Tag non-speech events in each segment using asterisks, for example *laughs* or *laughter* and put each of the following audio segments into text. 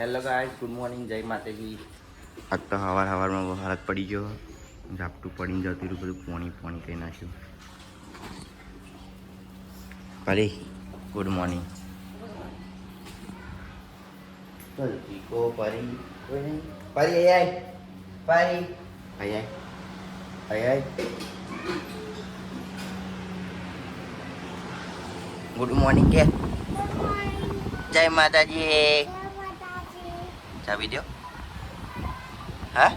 Hello guys good morning જય માતાજી આજ તો હવાર હવારમાં વરસાદ પડી ગયો. ઝાપટું પડીને જતું રહ્યું બધું પોણી પોણી કહી નાખ્યું. પરી ગુડ મોર્નિંગ. પરી. પરી આય પરી. આય આય આય આય ગુડ મોર્નિંગ કે. જય માતાજી. ચા વિડિયો હા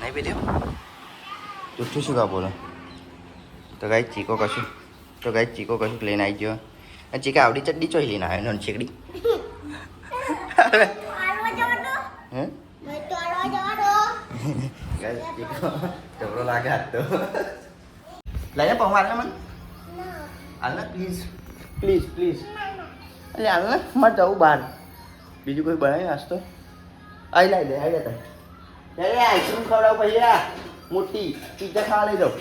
નહીં વિડિયો જુઠ્ઠું શું કા બોલો તો ગાઈ ચીકો કશું તો ગાઈ ચીકો કશું લઈને આવી ગયો અને ચીકા આવડી ચડ્ડી ચોઈ લઈને આવ્યો નોન ચીકડી હે ગાઈસ ચીકો જબરો લાગે હાથ તો લઈને પહોંચ હાલ મને હાલ પ્લીઝ પ્લીઝ પ્લીઝ એટલે હાલ ને મારે જવું બહાર બીજું કોઈ બનાવી નાસ્તો આવી લાવી દે આવી જતા. લે આઈસ્ક્રીમ ખવડાવ પછી આ મોટી પીઝા ખાવા લઈ દઉં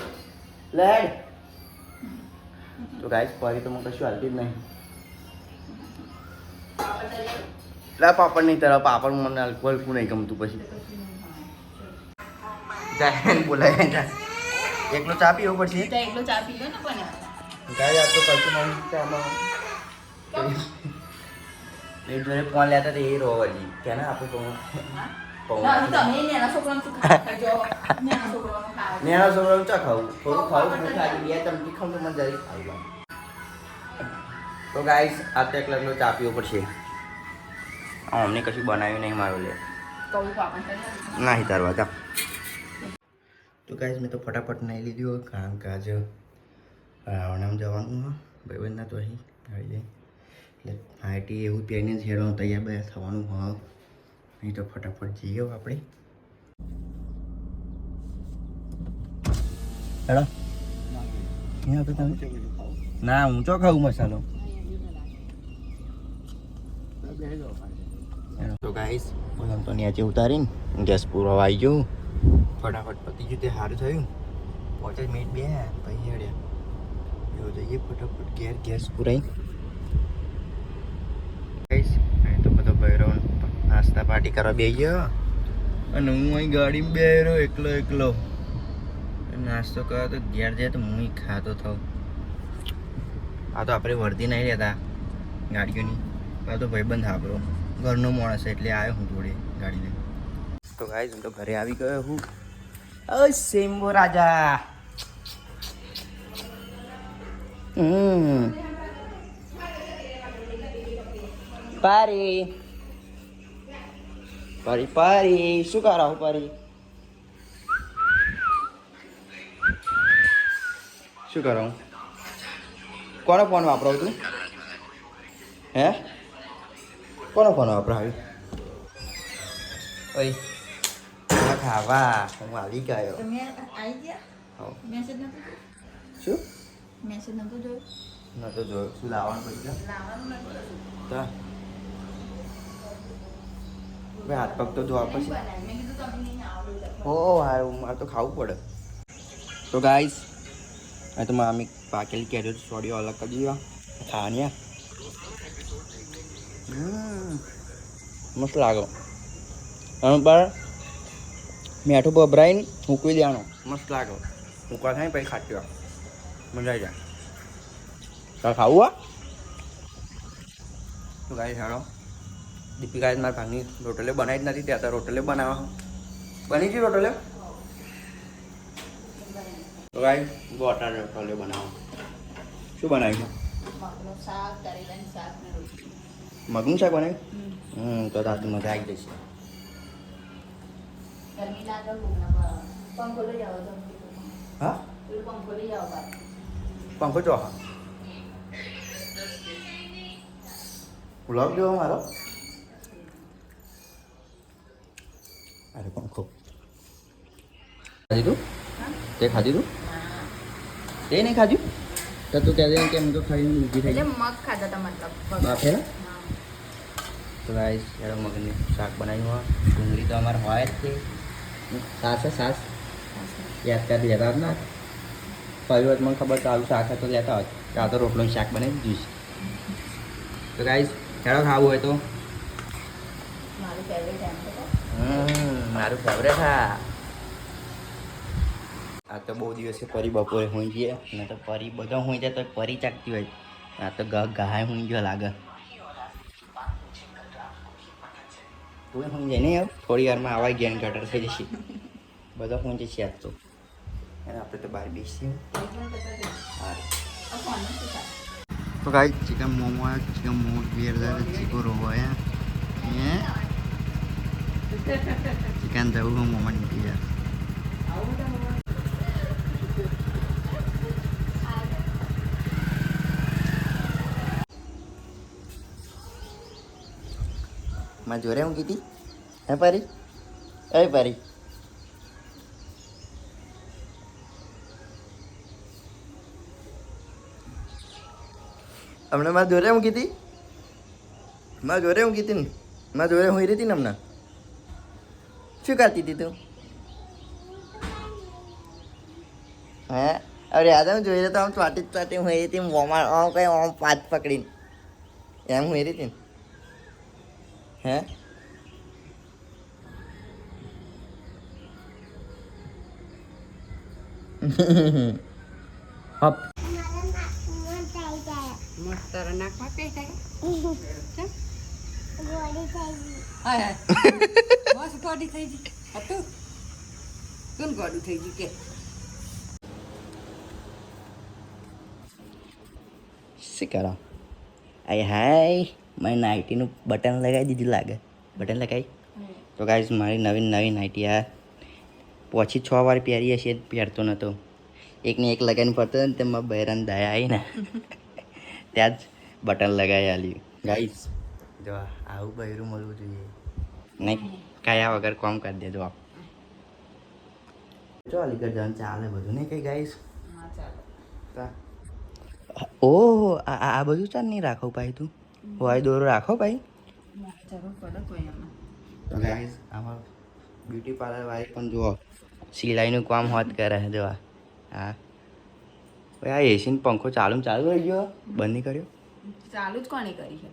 લેડ તો ગાઈસ ફરી તો મને કશું હાલતી જ નહીં. લા પાપડ નહીં તારા પાપડ મને અલ્કોહોલ નહીં ગમતું પછી. જાય બોલાય એકલો ચા પીવો પડશે એકલો ચા પીવો ને પણ. ગાય આ તો કશું નહીં ચામાં એ જોડે ફોન લેતા હતા એ રોવાજી કે ને આપણે કહું નાના છોકરાનું ચા ખાવું. થોડું ખાવું બે ચમચી ખાવું તો મને જરી ખાવું. તો ગાઈસ આ તો એકલા એકલો ચા પીવો પડશે. અમને કશું બનાવ્યું નહીં મારું લે. ના તારવા જા. તો ગાઈસ મેં તો ફટાફટ નહીં લીધું કારણ કે આજે રાવણામ જવાનું ભાઈબંધના તો અહીં આવી લઈ એટલે આઈટી એવું પહેરીને જ તૈયાર બે થવાનું હા. નહીં તો ફટાફટ જઈએ આપણે. હેડો. ના, હું ચો ખાવું મસાલો? તો ગાઈસ બોલમ તો નીચે ઉતારીને ગેસ પૂરો આવી ગયો. ફટાફટ પતી ગયું તે સારું થયું. પાંચ જ મિનિટ બે પછી હેડ્યા. એવું જઈએ ફટાફટ ઘેર ગેસ પુરાઈ. તો બધો બહેરો નાસ્તા પાર્ટી કરવા બે ગયો અને હું અહીં ગાડીમાં બે એકલો એકલો. નાસ્તો કર્યો તો ઘેર જાય તો હું ખાતો થાઉં. આ તો આપણે વર્દી નહીં રહેતા ગાડીઓની. આ તો ભાઈબંધ આપણો ઘરનો માણસ એટલે આવ્યો હું જોડે ગાડી લઈને તો ગાઈઝ હું તો ઘરે આવી ગયો હું. અ સેમ્બો રાજા. હમ. પારી. પારી પારી. શું કરો પારી? શું કરો કોનો ફોન વાપરો તું? હે? કોનો ફોન વાપરાવી ઓય આ ખાવા હું આવી ગયો. તમે આવી ગયા. મેસેજ નતો શું? મેસેજ નતો જોયો? ન તો શું લાવવાનું પછી? લાવવાનું નતું. તો. હવે હાથ પગ તો ધોવા પછી. હો હારું મારે તો ખાવું પડે. તો ગાઈસ હવે તો મામી પાકેલ કેરીઓ સોડીઓ અલગ કરી દીધા ખાવાની મસ્ત લાગો. અને પર મેઠું બભરાઈને મૂકવી દેવાનો. મસ્ત લાગો. મૂકવા થાય પછી ખાતી મજા આવી જાય. તારે ખાવું આ તો ગાઈ હાલો. દીપિકા મારા ભાગની રોટલે બનાવી જ નથી ત્યાં તો રોટલે બનાવવા બની ગઈ રોટલે ભાઈ ગોટા રોટલે બનાવો. શું બનાવ્યું? મગનું શાક બનાવ્યું? હમ. તો રાત મજા આવી જશે. હા? પંખો જો હા પેલું પંખો લઈ આવો બાર પંખો ચો. ગુલાબ જેવો મારો. અરે પંખો ખાધી તું તે ખાધી તું હા તે નહીં ખાધું તો તું કહેજે કે એમ તો ખાઈને ઊભી થઈ મગ ખાધા હતા મતલબ બાફેલા હા. તો ગાઈસ યાર મગની શાક બનાવ્યું હોય ડુંગળી તો અમારે હોય જ છે સાસ છે સાસ યાદ કરી લેતા જ ના ફરી મને ખબર ચાલુ શાક તો લેતા હોય કે આ તો રોટલો શાક બનાવી દીધું છે તો ગાઈસ હેડો ખાવું હોય તો મારું ફેવરેટ મારું ફેવરેટ હા આ તો બહુ દિવસે પરી બપોરે હોઈ ગયા ને તો પરી બધા હોઈ જાય તો પરી ચાકતી હોય આ તો ગા ગાય હોઈ ગયો લાગે તું હોઈ જાય નહીં હવે થોડી વારમાં આવા ગેન ગટર થઈ જશે બધા હોઈ જશે આજ તો અને આપણે તો બહાર બેસીએ એકદમ તો કરી. હા આ ફોનમાં શું થાય? તો ગાઈ ચિકન મોમો ચિકન મોમો બે હજાર ચીકો રોવો હે ચિકન જવું મોમો નીકળી જાય આવું બધા મોમાં માં જોરે હું કીધી હે પરી એ પરી હમણાં માં જોરે હું કીધી માં જોરે હું કીધી ને માં જોરે હું રહી હતી ને હમણાં શું કરતી હતી તું? હે? અરે યાદ હું જોઈ રહ્યો તો આમ ચાટી ચાટી હું હતી મોમાં આમ કંઈ આમ પાત પકડીને. એમ હું હતી હે? હપ. મસ્ત નાખવા. ગોળી થઈ હાય હાય. *laughs* ગોડી થઈ ગઈ. હતું? ગોડું થઈ ગયું? કે? શું કરો? આય હાય મારી નાઇટીનું બટન લગાવી દીધું લાગે. બટન લગાવી? તો ગાઈસ મારી નવી નવી નાઇટી આ. પછી છ વાર પહેરી હશે પહેરતો નહોતો એકને એક લગાવીને ફરતો ને તેમાં બહેરાન દયા આવીને *laughs* ત્યાં જ બટન લગાવી આલ્યું. ગાઈસ જો આવું બહેરું મળવું જોઈએ. નહીં કયા વગર કોમ કરી દેજો આપ. જો અલીગઢ જવાનું ચાલે બધું નહીં કઈ ગાઈશ હા ઓહ આ બધું ચાલ નહીં રાખો ભાઈ તું. હોય દોરો રાખો ભાઈ. તો આમાં બ્યુટી પાર્લર વાળી પણ જુઓ. સિલાઈનું કામ હોત કરે છે જો હા. ભાઈ આ એસીનો પંખો ચાલુ ને ચાલુ રહી ગયો? બંધ નહીં કર્યો? ચાલુ જ કોણે કરી છે?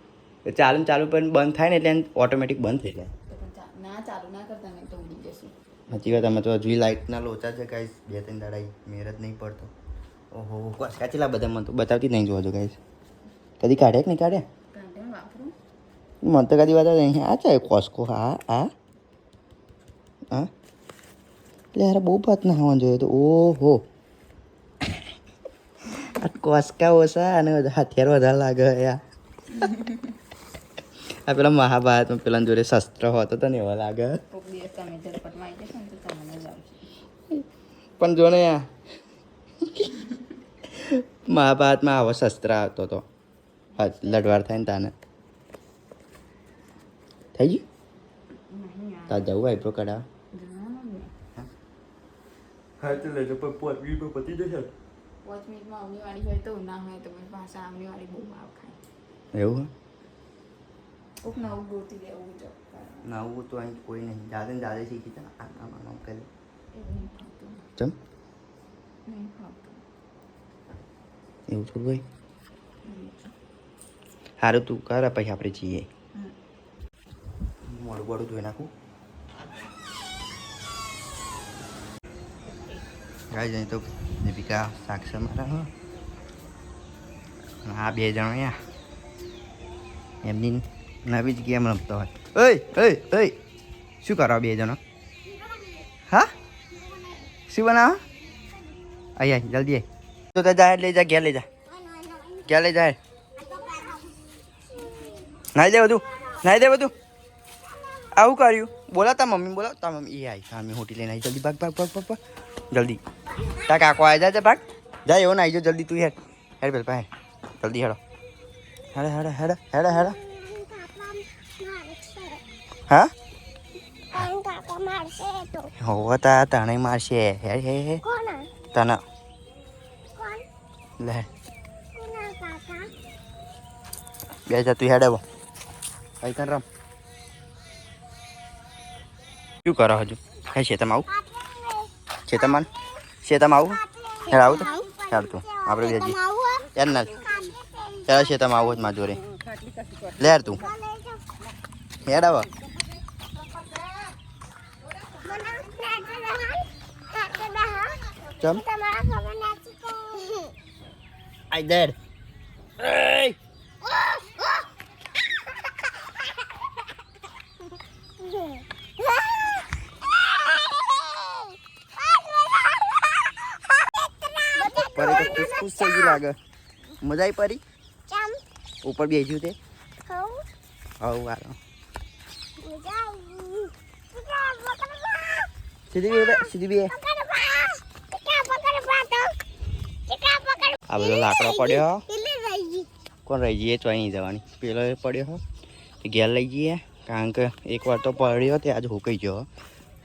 ચાલુ ને ચાલુ પણ બંધ થાય ને એટલે ઓટોમેટિક બંધ થઈ જાય. ના ચાલુ ના કરતા ને તો ઉડી જશે. સાચી વાત અમે તો હજુ લાઇટના લોચા છે કાંઈ બે ત્રણ દાડા મેર જ નહીં પડતો. ઓહો કાચેલા ચેલા બધા મને તો બતાવતી નહીં જોવા જો ગાઈઝ કદી કાઢે કે નહીં કાઢે મને તો કદી બતાવે નહીં. આ છે કોસ્કો હા આ. હા? એટલે યાર બહુ ભાત ના હોવાનું જોઈએ તો. ઓહો. કોસ્કા ઓછા અને હથિયાર વધારે લાગે યાર. *laughs* આ પેલા મહાભારતમાં પેલા જોડે શસ્ત્ર હોતો તો ને એવા લાગે? પણ જો ને યાર મહાભારતમાં આવો શસ્ત્ર આવતો હતો હા લડવાર થાય ને તાને. થઈ ગયું? તાર જવું આઈબ્રો કઢાવ? હા તો લેજો પણ પાંચ મિનિટ પતી જશે. પાંચ મિનિટમાં આવની વાળી હોય તો ના હોય તો પછી પાછા આવની વાળી બહુ ભાવ ખાય. એવું? કોક નવું ગોતી દેવું જ નવું તો અહીં કોઈ નહીં. દાદા ને દાદા શીખી તા આમ આમ આમ આમ કરે. ચમ? એવું થોડું હોય? સારું તું કર પછી આપણે જઈએ. મોડું બોડું ધોઈ નાખું. ગાય જાય તો દીપિકા સાક્ષર મારા હા. બે જણ અહીંયા. એમની નવી જ ગેમ રમતો હોય. ઓય ઓય ઓય. શું કરો બે જણો? હા? શું બનાવો? આઈ જલ્દી આઈ. તો જા લઈ જા, ઘેર લઈ જા. ઘેર લઈ જાય. નાઈ દે બધું, નાઈ દે બધું. આવું કર્યું. બોલા તા મમ્મી બોલાવતા મમ્મી. એ આવી સામે હોટી લઈને આવી જલ્દી ભાગ ભાગ ભાગ ભાગ જલ્દી. તા કાકો આવી જાય ભાગ. જા એવો નાઈ જો જલ્દી તું હેડ. હેડ પેલ પાસે જલ્દી હેડો. હેડે હેડે હેડે હેડે, હેડો. હા? હોવા તા તને મારશે હે હે હે તને. લે. બે જા તું હેડ આવો અહીં તને શું કરો હજુ? હે શેતમાં આવું? શેતમાં શેતમ આવું? હેડ આવું તો. હેડ તું. આપણે બે જઈએ. યાર ના. યાર શેતમાં આવું જ માં જોડે. લે તું. હેડ આવો નાચે દહન નાચે દહન ચમ? આઈ દેડ પરી તો ખુશ થઈ ગઈ લાગે. મજા આવી પરી? ચમ? ઉપર બેસ્યું તે હવ બા સીધી બે સીધી બા આ બધો લાકડો પડ્યો કોણ રહી જઈએ? તો અહીં જવાની. પેલો એ પડ્યો તે ઘેર લઈ જઈએ. કારણ કે એક વાર તો પડ્યો તે આજે હુકાઈ ગયો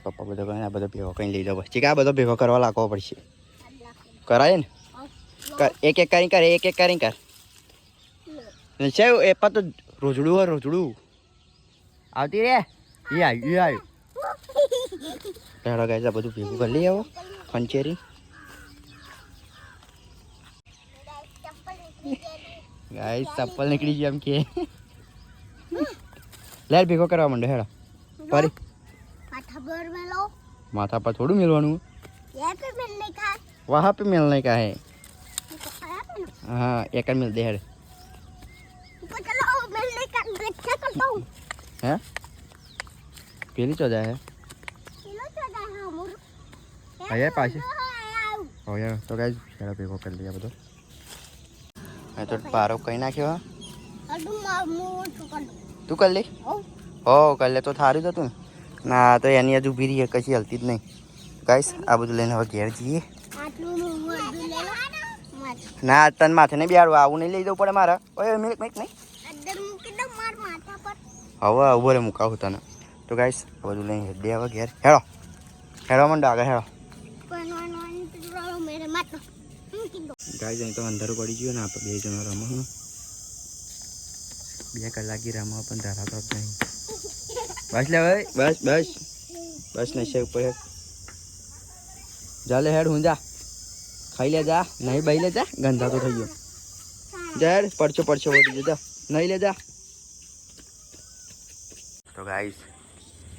પપ્પા બધો કહીને આ બધો ભેગો કઈ લઈ જાવ પછી આ બધો ભેગો કરવા લાગવો પડશે. કરાય ને? કર એક એક કરી કર એક એક કરી. કર છે એ પણ તો રોજડું હોય રોજડું. આવતી રે. એ આવ્યું એ આવ્યું *laughs* હેડો ગાય બધું ભેગું કરી લઈ આવો ખંચેરી. ગાઈસ ચપ્પલ નીકળી ગઈ એમ કે. લેર ભેગો કરવા માંડે હેડો. ફરી. માથા પર મેલો. માથા પર થોડું મેલવાનું. યે પે મેલ નહીં કા વહા પે મેલ નહીં કા હે હા એક મેલ દે હેડ. ચલો મેલ નહીં કા દેખા કરતા હું હે? પેલી ચો જાય હે? પેલો ચો જાય હા મુર. આયા પાછી. ઓયા તો ગાઈસ હેડો ભેગો કરી લીધા બધો. મેં તો પારો કઈ નાખ્યો તું કરી લે? હો. કરી લે તો થારું જ હતું ના. તો એની હજુ ઊભી રહી કશી હલતી જ નહીં. ગાઈસ આ બધું લઈને હવે ઘેર જઈએ. ના તન માથે નહીં બિહાડવું આવું નહીં લઈ જવું પડે મારા. ઓય મિલ્ક મિલ્ક નહીં હવે ઊભો રે મુકાવું તને. તો ગાઈસ આ બધું લઈને દે હવે ઘેર. હેડો હેડો મંડો આગળ હેળો. ગાઈઝ અહીં તો અંધારું પડી ગયો ને આપણે બે જણા રમવાનું બે કલાકી રમવા પણ ધરાતો જ બસ લે ભાઈ. બસ બસ. બસ નશે ઉપર જાલે હેડ હું જા. ખાઈ લે જા. નહીં બહી લે જા. ગંધા તો થઈ ગયો. જાહેર પડછો પડછો વધી જતા નહીં લેજા તો ગાઈસ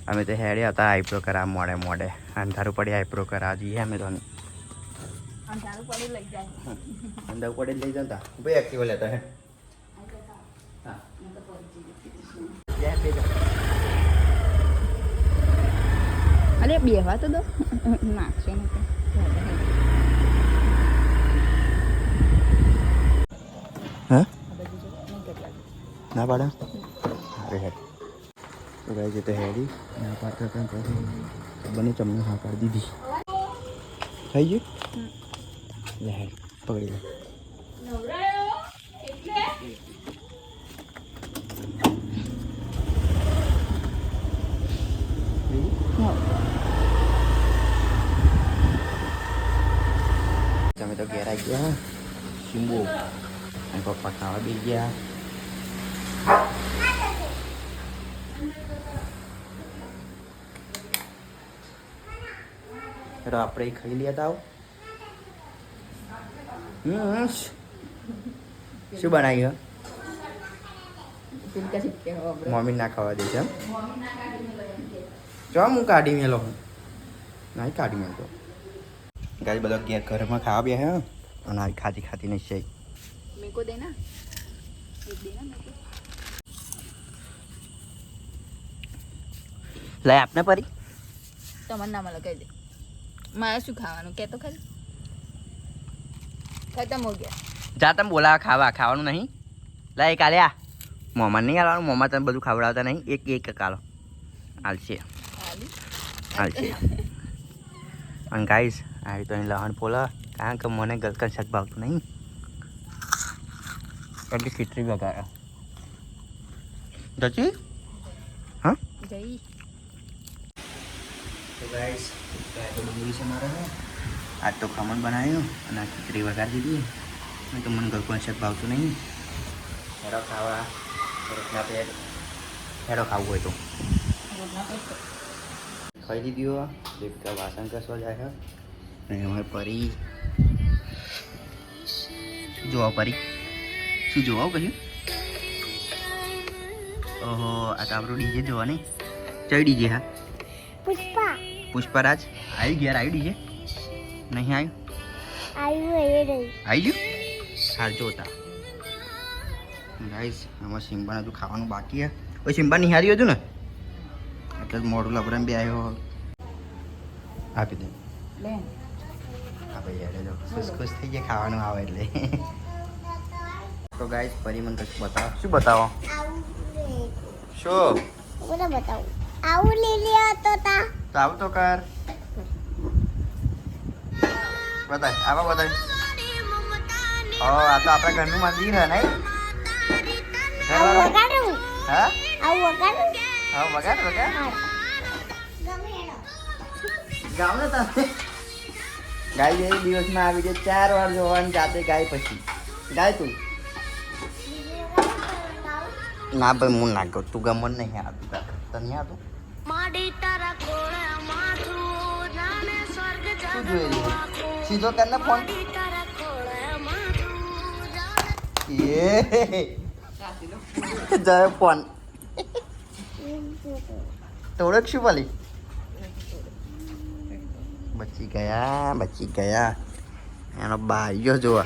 અમે તો હેડ્યા હતા આઈપ્રો કરા મોડે મોડે. અંધારું પડે આઈપ્રો કરા જઈએ અમે તો અંધારું પડે લઈ જાય અંદર પડી લઈ જતા. ભાઈ એક્ટિવા લેતા હે? હા. અરે બેહવા તો દો. નાખશો ને હા? ના પાડા? અરે હેડ. તો ગાય જતે હેડી. ના પાડતા બને ચમને હા પાડી દીધી. થઈ ગયું લે હેડ પકડી લે તમે તો ઘેર આવી ગયા શીંબુ અને પપ્પા ખાવા બી ગયા તો આપણે ઈ ખાઈ લ્યા તાવ હમ શું બનાવ્યું? મમ્મી ના ખાવા દે છે એમ. જો હું કાઢી મેલો હું. નહીં કાઢી મેલતો. ગાડી બધા ઘેર ઘરમાં ખાવા બે હે? અને ખાતી ખાતી નહીં છે મેકો દે ના. એક ના મેકો. લે આપને પરી? તમારે નામ લગાવી દે. મારે શું ખાવાનું? કે તો ખરી. ખતમ હો ગયા. જા તમે બોલાવા ખાવા ખાવાનું નહીં? લા એક આલ્યા મોમાં નહીં આલવાનું મોમાં તમે બધું ખવડાવતા નહીં. એક એક કાલો આલશે આલશે અને ગાઈસ આવી તો અહીં લહણ પોલા કારણ કે મને ગલકન શાક ભાવતું નહીં. કારણ કે ખીચડી વગાડ્યો. જચી? હા? તો ગાઈસ ગાય તો છે મારે આજ તો ખમણ બનાવ્યો અને આ ખીચડી વઘાર દીધી. મેં તો મને ઘર કોન્સેપ્ટ ભાવતું નહીં. હેડો ખાવા. રોટલા પેટ. હેડો ખાવું હોય તો. ખાઈ દીધું દીપકા વાસણ કસવા જાય અને હવે પરી. જોવા પરી. શું જોવા કહ્યું? ઓહો આ તો આપણું ડીજે જોવા નહીં ચઈ ડીજે હા. પુષ્પા. પુષ્પરાજ. આવી ગયા આવી ડીજે. નહીં આવ્યું આવ્યું એ રહી આવી ગયું સારું જોતા ગાઈસ આમાં સિમ્બાને હજુ ખાવાનું બાકી છે ઓય સિમ્બા નિહારી હતું ને? એટલે જ મોઢું લબરામ બી આવ્યો આપી દે. લે. હા યાર જો. ખુશ ખુશ થઈ જાય ખાવાનું આવે એટલે. *laughs* તો ગાઈસ ફરી મને કશું બતાવો. શું બતાવો? શું? મને બતાવું. આવું લીલી હતો તા. તો આવું તો કર. બતાય આવા બતાય ઓ આ તો આપણા ઘરનું મંદિર હે નહીં? હા? હા વગાડ વગાડ. તમે ગાય દિવસમાં આવી જાય ચાર વાર જોવાની જાતે ગાય પછી. ગાય તું. ના ભાઈ હું ના ગયો તું ગમન નહીં આવતું તાર તને? સીધો કરને ફોન એ. *laughs* જાય ફોન તોડક શું પાલી? બચી ગયા બચી ગયા. એનો બાયો જોવા.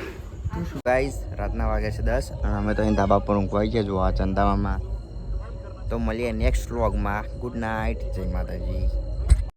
ગાઈસ? રાતના વાગે છે દસ અને અમે તો અહીં ધાબા પર ઊંઘવાઈ ગયા જોવા, ચંદાવામાં. તો મળીએ નેક્સ્ટ વ્લોગમાં ગુડ નાઇટ જય માતાજી.